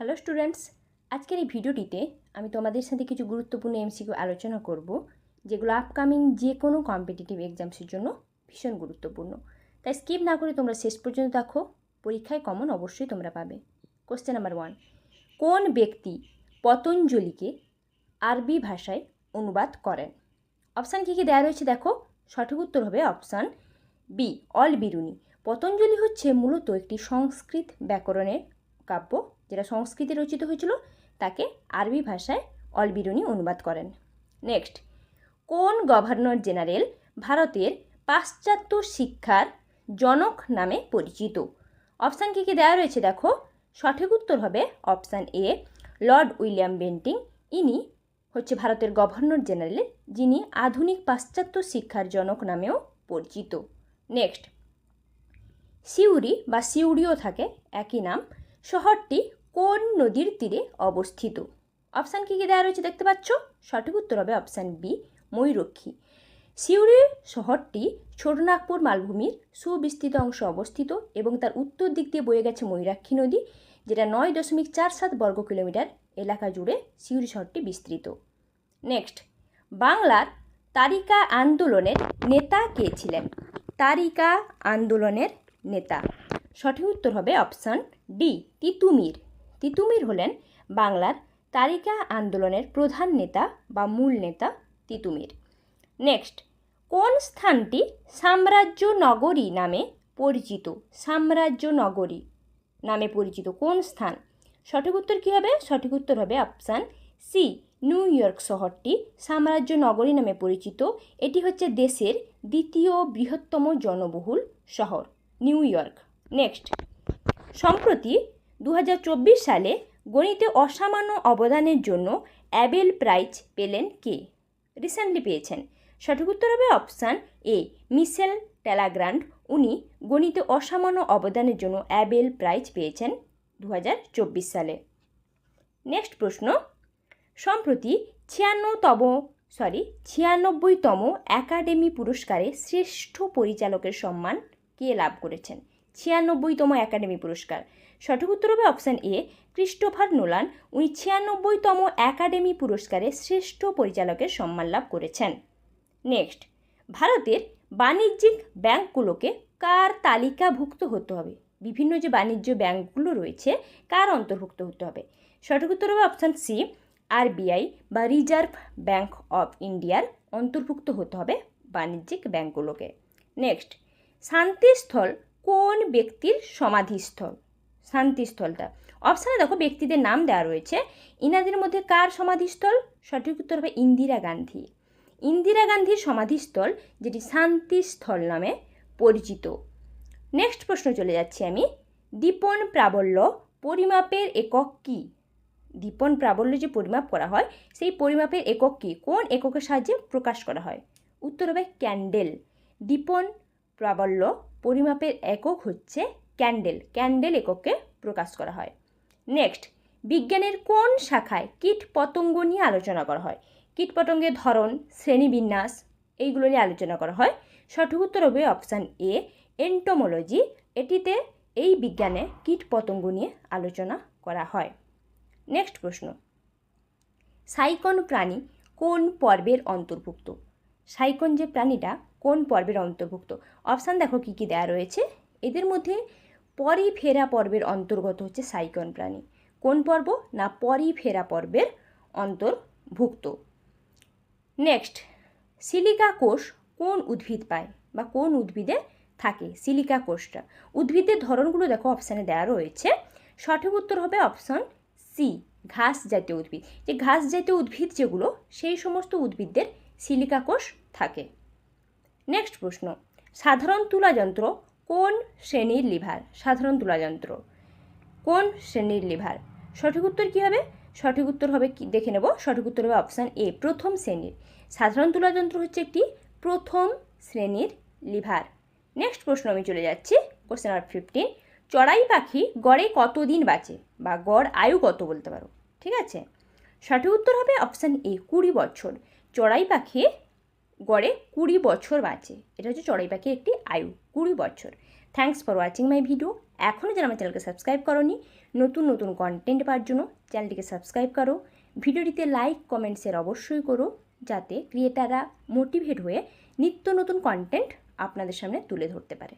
Hello students, আজকের এই ভিডিওটিতে আমি তোমাদের সাথে কিছু গুরুত্বপূর্ণ এমসিকিউ আলোচনা করব, যেগুলো আপকামিং যে কোনো কম্পিটিটিভ এক্সামসের জন্য ভীষণ গুরুত্বপূর্ণ। তাই স্কিপ না করে তোমরা শেষ পর্যন্ত দেখো, পরীক্ষায় কমন অবশ্যই তোমরা পাবে। কোশ্চেন নাম্বার ওয়ান কোন ব্যক্তি পতঞ্জলিকে আরবি ভাষায় অনুবাদ করেন? অপশান কী কী দেওয়া রয়েছে দেখো, সঠিক উত্তর হবে option B Al Biruni. Patanjali হচ্ছে মূলত একটি সংস্কৃত ব্যাকরণের কাব্য যেটা সংস্কৃতে রচিত হয়েছিল, তাকে আরবি ভাষায় অলবিরুনি অনুবাদ করেন। নেক্সট, কোন গভর্নর জেনারেল ভারতের পাশ্চাত্য শিক্ষার জনক নামে পরিচিত? অপশান কী কী দেওয়া রয়েছে দেখো। সঠিক উত্তর হবে option A, lord William Bentinck. ইনি হচ্ছে ভারতের গভর্নর জেনারেল, যিনি আধুনিক পাশ্চাত্য শিক্ষার জনক নামেও পরিচিত। নেক্সট, সিউড়ি বা সিউড়িও থাকে, একই নাম। শহরটি কোন নদীর তীরে অবস্থিত? অপশান কী কী দেওয়া রয়েছে দেখতে পাচ্ছ? সঠিক উত্তর হবে অপশান বি ময়ূরক্ষী। সিউড়ি শহরটি ছোটনাগপুর মালভূমির সুবিস্তৃত অংশ অবস্থিত এবং তার উত্তর দিক দিয়ে বয়ে গেছে ময়ূরাক্ষী নদী, যেটা নয় দশমিক চার সাত বর্গ কিলোমিটার এলাকা জুড়ে সিউড়ি শহরটি বিস্তৃত। নেক্সট বাংলার তারিকা আন্দোলনের নেতা কে ছিলেন? তারিকা আন্দোলনের নেতা। সঠিক উত্তর হবে অপশান ডি তিতুমির। তিতুমির হলেন বাংলার তারিকা আন্দোলনের প্রধান নেতা বা মূল নেতা তিতুমির নেক্সট কোন স্থানটি সাম্রাজ্য নগরী নামে পরিচিত? সাম্রাজ্য নগরী নামে পরিচিত কোন স্থান? সঠিক উত্তর কী হবে? সঠিক উত্তর হবে অপশান সি নিউ ইয়র্ক শহরটি সাম্রাজ্য নগরী নামে পরিচিত। এটি হচ্ছে দেশের দ্বিতীয় বৃহত্তম জনবহুল শহর নিউ ইয়র্ক নেক্সট সম্প্রতি দু হাজার চব্বিশ সালে গণিতে অসামান্য অবদানের জন্য অ্যাবেল প্রাইজ পেলেন কে? রিসেন্টলি পেয়েছেন। সঠিক উত্তর হবে অপশান এ, মিশেল ট্যালাগ্রান্ড উনি গণিতে অসামান্য অবদানের জন্য অ্যাবেল প্রাইজ পেয়েছেন দু হাজার চব্বিশ সালে। নেক্সট প্রশ্ন। সম্প্রতি ছিয়ান্নতম সরি ছিয়ানব্বইতম একাডেমি পুরস্কারে শ্রেষ্ঠ পরিচালকের সম্মান কে লাভ করেছেন? ছিয়ানব্বইতম একাডেমি পুরস্কার। সঠিক উত্তর হবে অপশান এ, ক্রিস্টোফার নোলান। উনি ছিয়ানব্বইতম একাডেমি পুরস্কারে শ্রেষ্ঠ পরিচালকের সম্মান লাভ করেছেন। নেক্সট, ভারতের বাণিজ্যিক ব্যাংকগুলোকে কার তালিকাভুক্ত হতে হবে? বিভিন্ন যে বাণিজ্য ব্যাংকগুলো রয়েছে, কার অন্তর্ভুক্ত হতে হবে? সঠিক উত্তর হবে অপশান সি, আরবিআই বা রিজার্ভ ব্যাংক অফ ইন্ডিয়ার অন্তর্ভুক্ত হতে হবে বাণিজ্যিক ব্যাংকগুলোকে। নেক্সট, শান্তিস্থল কোন ব্যক্তির সমাধিস্থল? শান্তিস্থলটা। অপশানে দেখো ব্যক্তিদের নাম দেওয়া রয়েছে। ইনাদের মধ্যে কার সমাধিস্থল? সঠিক উত্তর হবে ইন্দিরা গান্ধী। ইন্দিরা গান্ধীর সমাধিস্থল, যেটি শান্তিস্থল নামে পরিচিত। নেক্সট প্রশ্ন চলে যাচ্ছি আমি। দীপন প্রাবল্য পরিমাপের একক কী? দীপন প্রাবল্য যে পরিমাপ করা হয়, সেই পরিমাপের একক কী? কোন এককের সাহায্যে প্রকাশ করা হয়? উত্তর হবে ক্যান্ডেল। দীপন প্রাবল্য পরিমাপের একক হচ্ছে ক্যান্ডেল। ক্যান্ডেল এককে প্রকাশ করা হয়। নেক্সট, বিজ্ঞানের কোন শাখায় কীট পতঙ্গ নিয়ে আলোচনা করা হয়? কীট পতঙ্গের ধরন শ্রেণীবিন্যাস এইগুলো নিয়ে আলোচনা করা হয়। সঠিক উত্তর হবে অপশান এ, এন্টোমোলজি। এটিতে এই বিজ্ঞানে কীট পতঙ্গ নিয়ে আলোচনা করা হয়। নেক্সট প্রশ্ন, সাইকন প্রাণী কোন পর্বের অন্তর্ভুক্ত? সাইকন যে প্রাণীটা কোন পর্বের অন্তর্ভুক্ত? অপশান দেখো কী কী দেওয়া রয়েছে। এদের মধ্যে পরিফেরা পর্বের অন্তর্গত হচ্ছে সাইকন প্রাণী। কোন পর্ব? না পরিফেরা পর্বের অন্তর্ভুক্ত। নেক্সট সিলিকা কোষ কোন উদ্ভিদ পায় বা কোন উদ্ভিদে থাকে? সিলিকা কোষটা। উদ্ভিদের ধরনগুলো দেখো অপশানে দেওয়া রয়েছে। সঠিক উত্তর হবে অপশান সি ঘাস জাতীয় উদ্ভিদ। যে ঘাস জাতীয় উদ্ভিদ যেগুলো, সেই সমস্ত উদ্ভিদদের সিলিকা কোষ থাকে। নেক্সট প্রশ্ন, সাধারণ তুলাযন্ত্র কোন শ্রেণির লিভার? সাধারণ তুলাযন্ত্র কোন শ্রেণির লিভার? সঠিক উত্তর কী হবে? সঠিক উত্তর হবে কি? দেখে নেব, সঠিক উত্তর হবে অপশান এ প্রথম শ্রেণির। সাধারণ তুলাযন্ত্র হচ্ছে একটি প্রথম শ্রেণির লিভার। নেক্সট প্রশ্ন আমি চলে যাচ্ছি কোশ্চেন নাম্বার ফিফটিন চড়াই পাখি গড়ে কতদিন বাঁচে? বা গড় আয়ু কত বলতে পারো? ঠিক আছে? সঠিক উত্তর হবে অপশান এ কুড়ি বছর। চড়াই পাখি গড়ে কুড়ি বছর বাঁচে। এটা হচ্ছে চড়াই পাখির একটি আয়ু, কুড়ি বছর। Thanks for watching my video এখনও যারা আমার চ্যানেলকে সাবস্ক্রাইব করনি, নতুন নতুন কন্টেন্ট পাওয়ার জন্য চ্যানেলটিকে সাবস্ক্রাইব করো। ভিডিওটিতে লাইক কমেন্ট শেয়ার অবশ্যই করো, যাতে ক্রিয়েটাররা মোটিভেট হয়ে নিত্য নতুন কন্টেন্ট আপনাদের সামনে তুলে ধরতে পারে।